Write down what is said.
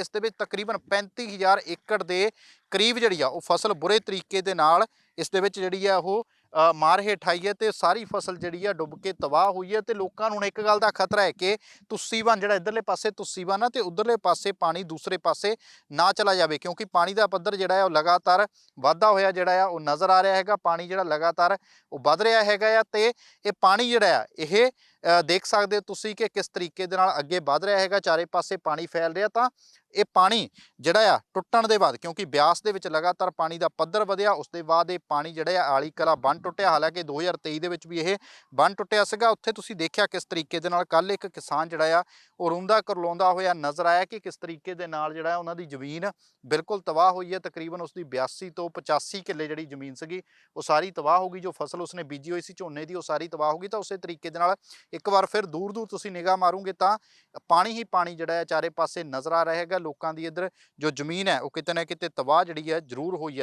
ਇਸ ਦੇ ਵਿੱਚ ਤਕਰੀਬਨ 35000 ਏਕੜ ਦੇ ਕਰੀਬ ਜਿਹੜੀ ਆ, ਉਹ ਫਸਲ ਬੁਰੇ ਤਰੀਕੇ ਦੇ ਨਾਲ ਇਸ ਦੇ ਵਿੱਚ ਜਿਹੜੀ ਆ, ਉਹ ਮਾਰ ਹੇਠ ਆਈ ਹੈ ਤੇ ਸਾਰੀ ਫਸਲ ਜਿਹੜੀ ਆ, ਡੁੱਬ ਕੇ ਤਬਾਹ ਹੋਈ ਹੈ ਤੇ ਲੋਕਾਂ ਨੂੰ ਹੁਣ ਇੱਕ ਗੱਲ ਦਾ ਖਤਰਾ ਹੈ ਕਿ ਤੁਸੀਵਾਨ ਜਿਹੜਾ ਇਧਰਲੇ ਪਾਸੇ ਤੁਸੀਵਾਨ ਆ ਤੇ ਉਧਰਲੇ ਪਾਸੇ ਪਾਣੀ ਦੂਸਰੇ ਪਾਸੇ ਨਾ ਚਲਾ ਜਾਵੇ ਕਿਉਂਕਿ ਪਾਣੀ ਦਾ ਪੱਧਰ ਜਿਹੜਾ ਆ ਉਹ ਲਗਾਤਾਰ ਵਾਧਾ ਹੋਇਆ ਜਿਹੜਾ ਆ, ਉਹ ਨਜ਼ਰ ਆ ਰਿਹਾ ਹੈਗਾ, ਪਾਣੀ ਜਿਹੜਾ ਲਗਾਤਾਰ ਉਹ ਵੱਧ ਰਿਹਾ ਹੈਗਾ ਆ ਤੇ ਇਹ ਪਾਣੀ ਜਿਹੜਾ ਆ, ਇਹ ਦੇਖ ਸਕਦੇ ਹੋ ਤੁਸੀਂ ਕਿ ਕਿਸ ਤਰੀਕੇ ਦੇ ਨਾਲ ਅੱਗੇ ਵੱਧ ਰਿਹਾ ਹੈਗਾ, ਚਾਰੇ ਪਾਸੇ ਪਾਣੀ ਫੈਲ ਰਿਹਾ ਤਾਂ ਇਹ ਪਾਣੀ ਜਿਹੜਾ ਆ, ਟੁੱਟਣ ਦੇ ਬਾਅਦ ਕਿਉਂਕਿ ਬਿਆਸ ਦੇ ਵਿੱਚ ਲਗਾਤਾਰ ਪਾਣੀ ਦਾ ਪੱਧਰ ਵਧਿਆ, ਉਸ ਦੇ ਬਾਅਦ ਇਹ ਪਾਣੀ ਜਿਹੜਾ ਆਲੀ ਕਲਾ ਬੰਨ ਟੁੱਟਿਆ। ਹਾਲਾਂਕਿ 2023 ਦੇ ਵਿੱਚ ਵੀ ਇਹ ਬੰਨ ਟੁੱਟਿਆ ਸੀਗਾ। ਉੱਥੇ ਤੁਸੀਂ ਦੇਖਿਆ ਕਿਸ ਤਰੀਕੇ ਦੇ ਨਾਲ ਕੱਲ ਇੱਕ ਕਿਸਾਨ ਜਿਹੜਾ ਆ, ਉਹ ਰੋਂਦਾ ਕਰਲਾਉਂਦਾ ਹੋਇਆ ਨਜ਼ਰ ਆਇਆ ਕਿ ਕਿਸ ਤਰੀਕੇ ਦੇ ਨਾਲ ਜਿਹੜਾ ਉਹਨਾਂ ਦੀ ਜ਼ਮੀਨ ਬਿਲਕੁਲ ਤਬਾਹ ਹੋਈ ਹੈ। ਤਕਰੀਬਨ ਉਸ ਦੀ 82 ਤੋਂ 85 ਕਿੱਲੇ ਜਿਹੜੀ ਜ਼ਮੀਨ ਸੀਗੀ, ਉਹ ਸਾਰੀ ਤਬਾਹ ਹੋ ਗਈ। ਜੋ ਫਸਲ ਉਸਨੇ ਬੀਜੀ ਹੋਈ ਸੀ, ਝੋਨੇ ਦੀ, ਉਹ ਸਾਰੀ ਤਬਾਹ ਹੋ ਗਈ। ਤਾਂ ਉਸੇ ਤਰੀਕੇ ਦੇ ਨਾਲ ਇੱਕ ਵਾਰ ਫਿਰ ਦੂਰ ਦੂਰ ਤੁਸੀਂ ਨਿਗਾਹ ਮਾਰੋਗੇ ਤਾਂ ਪਾਣੀ ਹੀ ਪਾਣੀ ਜਿਹੜਾ ਹੈ ਚਾਰੇ ਪਾਸੇ ਨਜ਼ਰ ਆ ਰਿਹਾ ਹੈਗਾ। ਲੋਕਾਂ ਦੀ ਇੱਧਰ ਜੋ ਜ਼ਮੀਨ ਹੈ, ਉਹ ਕਿਤੇ ਨਾ ਕਿਤੇ ਤਬਾਹ ਜਿਹੜੀ ਹੈ ਜ਼ਰੂਰ ਹੋਈ ਹੈ